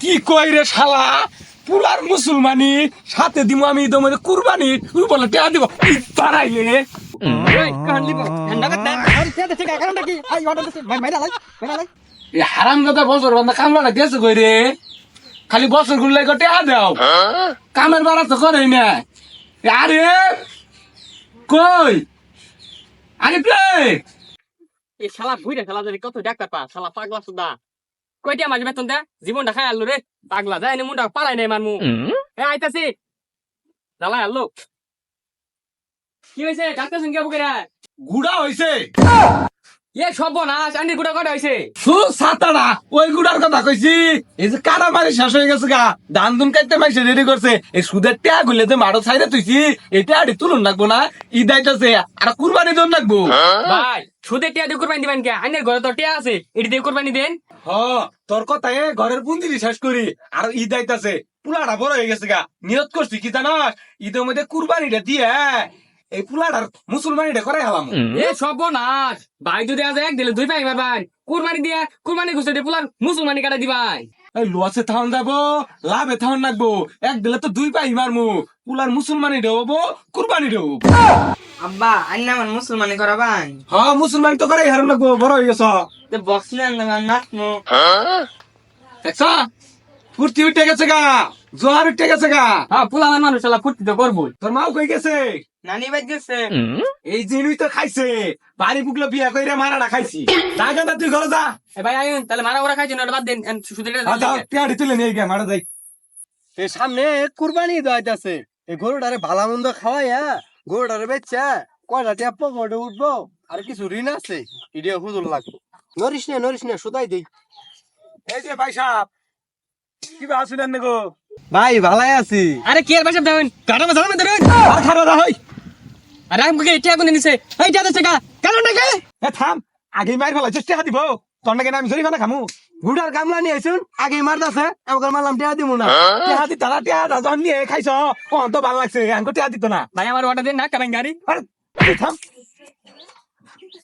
কি কই রে শালা? পুরার মুসলমানি সাথে দিমু আমি ঈদের মধ্যে কুরবানি তুই বলে টেয়া দিব। বাড়াইলে এই হারাম দাদা বছর বান্ধা কামলা গেছে কই রে? খালি বছরগুলো টেয়া দাও। কামের বাড়া তো করে না। আরে কই? আরে প্লে! এই শালা ভুইরা শালা যদি কত ডাক্তার পা শালা পাগলা সুদা। কয়টা মাঝে বেতন দে জীবন দেখায় আল্লু রে। পাগলা যায় না মুন্ডা পালাই নাই মারমু এ আইতাছি। জ্বালায় আল্লু। কি হয়েছে ডাক্তার সঙ্গে বুকেরা গুড়া হইছে এ সব নাশ আন্ডির গুড়া কটা হয়েছে সু সাতারা ওই গুড়ার কথা কইছি এই যে কারা মারি শেষ হয়ে গেছে গা। ধান দুন কাটতে মাইছে রেডি করছে এই সুদের ট্যা গুলে যে মারো ছাইরে তুইছি এটা আড়ি তুলুন লাগবো না? ই দাইতাছে আর কুরবানি দন লাগবো। ভাই সুদে টিয়া দিয়ে কোরবানি দিবেন কে? আইনের ঘরে তো টিয়া আছে এটি দিয়ে কোরবানি দেন। হ তোর কথা এ ঘরের পুঞ্জিরি শেষ করি আর ই দাইতাছে পুলাটা বড় হয়ে গেছে গা নিয়ত করছি কি জানাস? ঈদের মধ্যে কুরবানিটা দিয়ে এই পুলাটার মুসলমানিটা করে হালাম। এ সব নাশ ভাই যদি আজ এক দিলে দুই পাই ভাই কুরবানি দিয়া কুরবানি ঘুষে দিয়ে পুলার মুসলমানি কাটা দিবাই। এই লসে থাউন যাব লাভে থাউন লাগবো এক দিলে তো দুই পাই মারমু। পুলার মুসলমানি দেবো কুরবানি দেবো আব্বা আন্না আমার মুসলমানি করাবান হ্যাঁ মুসলমান তো করে হারাম লাগবো বড় হয়ে গেছ। তো বক্স নেন নাচমু। দেখছ? ফুর্তি উঠে গেছে গা জোয়ার উঠে গেছে গা। হ্যাঁ পুলা আমার মানুষ ফুর্তি তো করবোই। তোর মাও কই গেছে? নানি বাদ গেছে। এই জিনুই তো খাইছে বাড়ি বুকলো বিয়া কইরে মারাটা খাইছি। না তুই ঘরে যা। এ ভাই আইন তাহলে মারা ওরা খাইছেন ওটা বাদ দেন পেয়ারি তুলে নিয়ে গে মারা যাই। এই সামনে কুরবানি দাইতাছে এই গরুটারে ভালা মন্দ খাওয়াইয়া গরুটারে বেচা কয়টা টিয়া পকেটে উঠবো আর কিছু ঋণ আছে? ইডিয়া হুজুর লাগবে। নরিস না নরিস না সুদাই দেই। এই যে ভাই সাহেব কি আসুন গো? ভাই ভালাই আছি। আরে কি আর বাসা দেবেন গাড়া মাথা মধ্যে দেবেন আর খারাপ না হই। আরে আমি কে টিয়া কোনে নিছে? এই টিয়া দেছে কা কেন নাকি এ থাম আগে মার ফেলা চেষ্টা দিব। তোর নাকি আমি জরিমানা খামু। গুড়ার গামলা নিয়ে আইছুন আগে মারতাছে আমাকে মারলাম টিয়া দিব না টিয়া দি তারা টিয়া রাজন নিয়ে খাইছ কোন তো ভালো লাগছে আঙ্কো টিয়া দিত না ভাই আমার অর্ডার দেন না কারেন গাড়ি। আরে তুই থাম।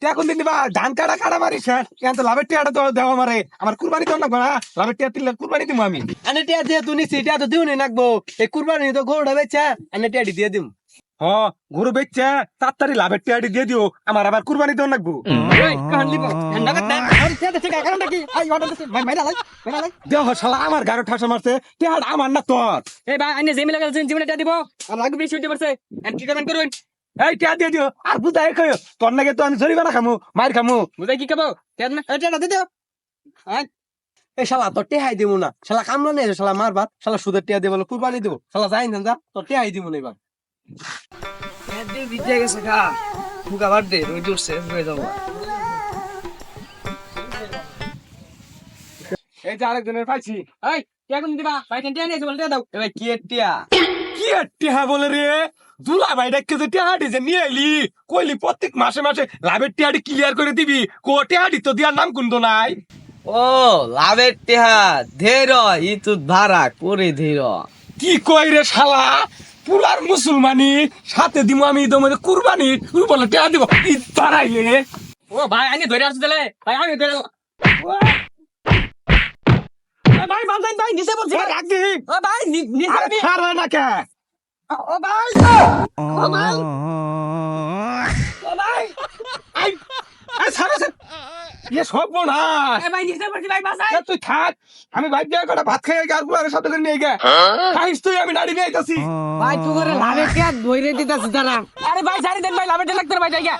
টিয়া কোন দিন দিবা? ধান কাটা কাটা মারিস এখন তো লাভের টিয়াটা তো দেওয়া মারে আমার কুরবানি তো না। না লাভের টিয়া দিলে কুরবানি দিব আমি। আনে টিয়া দিয়ে তুই নিছি টিয়া তো দিও নি নাকবো। এই কুরবানি তো গরুটা বেচা আনে দিয়ে দিম। হ গরু বেচছে তাড়াতাড়ি লাভের টিয়াটি দিয়ে দিও আমার আবার কুরবানি তো লাগবো। দেহ শালা আমার গাড়ো ঠাসা মারছে টিয়াটা আমার না তোর। এই ভাই আইনে জেমি জীবনে টিয়া দিব আর লাগবে বেশি হইতে পারছে এন্ড কি করবেন এই টিয়া দিয়ে দিও আর বুঝাই কই তোর নাকি তো আমি জরিমানা খামু মার খামু। বুঝাই কি খাব? টিয়া না এই টিয়াটা দিতে এই শালা তোর টেহাই দিব না। শালা কামলা নেই শালা মারবা শালা সুদের টিয়া দিব কুরবানি দিব। শালা যাই না যা তোর টেহাই দিব না এবার। বিদ্যা গেছে দে রোজ হয়ে যাব। এই যে আরেকজনের পাইছি। এই টিয়া দিবা? ভাই টিয়া নিয়ে বল দাও। এবার কি টিয়া? কি আর বলে রে? দুলা ভাই ডাক্কে যে টিহাটি যে নিয়ে এলি কইলি প্রত্যেক মাসে মাসে লাভের টিহাটি ক্লিয়ার করে দিবি কো টিহাটি তো দিয়ার নাম কোন তো নাই। ও লাভের টেহা ধের ই তু ধারা করে ধের। কি কই রে শালা? পুরার মুসলমানি সাথে দিমু আমি মধ্যে কুরবানি। তুই বলে টেয়া দিব। ঈদ বাড়াইলে ও ভাই আমি ধরে আসছি তাহলে। ভাই আমি ধরে ভাই ভাই নিচে বলছি। রাখ দি ও ভাই নি- নিচে আমি আমি ছাড় না কে? ও ভাই। ও ভাই। ও ভাই। ইয়ে সব না এ ভাই নিচে বলছি ভাই বাজাই এ তুই থাক আমি ভাই দিয়ে কটা ভাত খেয়ে গাছগুলোর সাথে করে নিয়ে গে। খাইস তুই আমি নাড়ি নিয়ে যাচ্ছি ভাই তুই করে লাভে কে ধরে দিতেছি তারা আরে ভাই সারি দেন ভাই লাভে লাগতে ভাই জায়গা।